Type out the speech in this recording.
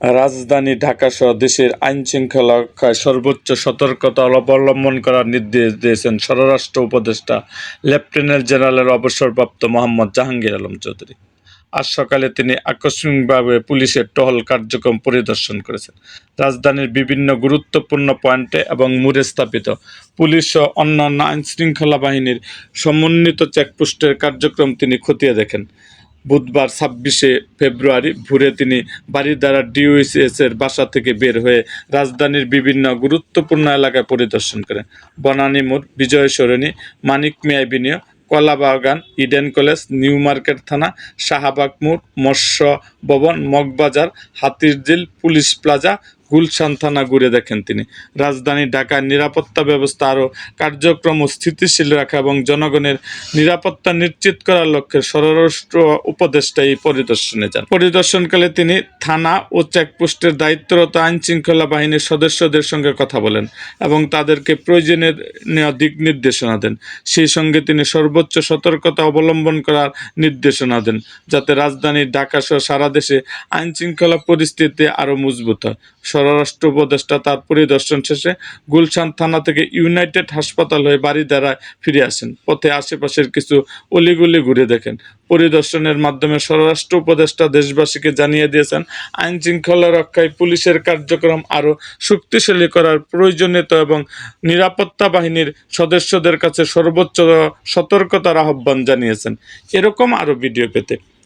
রাজধানী ঢাকাসহ দেশের আইনশৃঙ্খলা রক্ষায় সর্বোচ্চ সতর্কতা অবলম্বন করার নির্দেশ দিয়েছেন স্বরাষ্ট্র উপদেষ্টা লেফটেন্যান্ট জেনারেলের অবসরপ্রাপ্ত মোহাম্মদ জাহাঙ্গীর আলম চৌধুরী। আজ সকালে তিনি আকস্মিকভাবে পুলিশের টহল কার্যক্রম পরিদর্শন করেছেন। রাজধানীর বিভিন্ন গুরুত্বপূর্ণ পয়েন্টে এবং মোড়ে স্থাপিত পুলিশ ও অন্যান্য আইনশৃঙ্খলা বাহিনীর সমন্বিত চেকপোস্টের কার্যক্রম তিনি খতিয়ে দেখেন। বুধবার ছাব্বিশে ফেব্রুয়ারি ভোরে তিনি ডিওএসএস এর বাসা থেকে বের হয়ে রাজধানীর বিভিন্ন গুরুত্বপূর্ণ এলাকায় পরিদর্শন করেন। বনানী মোড় Bijoy Sarani Manik Mia avenue Kalabagan, Eden college, New Market থানা, শাহবাগ মোড়, মৎস্য ভবন, মগবাজার, হাতিরঝিল, পুলিশ প্লাজা গুলশান থানা ঘুরে দেখেন তিনি। রাজধানী ঢাকার নিরাপত্তা ব্যবস্থা আরও কার্যক্রম স্থিতিশীল রাখা এবং জনগণের নিরাপত্তা নিশ্চিত করার লক্ষ্যে স্বরাষ্ট্র উপদেষ্টা এই পরিদর্শনে যান। পরিদর্শনকালে তিনি থানা ও চেকপোস্টের দায়িত্বরত আইন শৃঙ্খলা বাহিনীর সদস্যদের সঙ্গে কথা বলেন এবং তাদেরকে প্রয়োজনের নেওয়া দিক নির্দেশনা দেন। সেই সঙ্গে তিনি সর্বোচ্চ সতর্কতা অবলম্বন করার নির্দেশনা দেন, যাতে রাজধানী ঢাকা সহ সারা দেশে আইন শৃঙ্খলা পরিস্থিতি আরও মজবুত হয়। স্বরাষ্ট্র উপদেষ্টা তার পরিদর্শন শেষে গুলশান থানা থেকে ইউনাইটেড হাসপাতাল হয়ে বাড়ি দ্বারায় ফিরে আসেন। পথে আশেপাশের কিছু অলিগুলি ঘুরে দেখেন। পরিদর্শনের মাধ্যমে স্বরাষ্ট্র উপদেষ্টা দেশবাসীকে জানিয়ে দিয়েছেন আইন শৃঙ্খলা রক্ষায় পুলিশের কার্যক্রম আরও শক্তিশালী করার প্রয়োজনীয়তা এবং নিরাপত্তা বাহিনীর সদস্যদের কাছে সর্বোচ্চ সতর্কতার আহ্বান জানিয়েছেন। এরকম আরও ভিডিও পেতে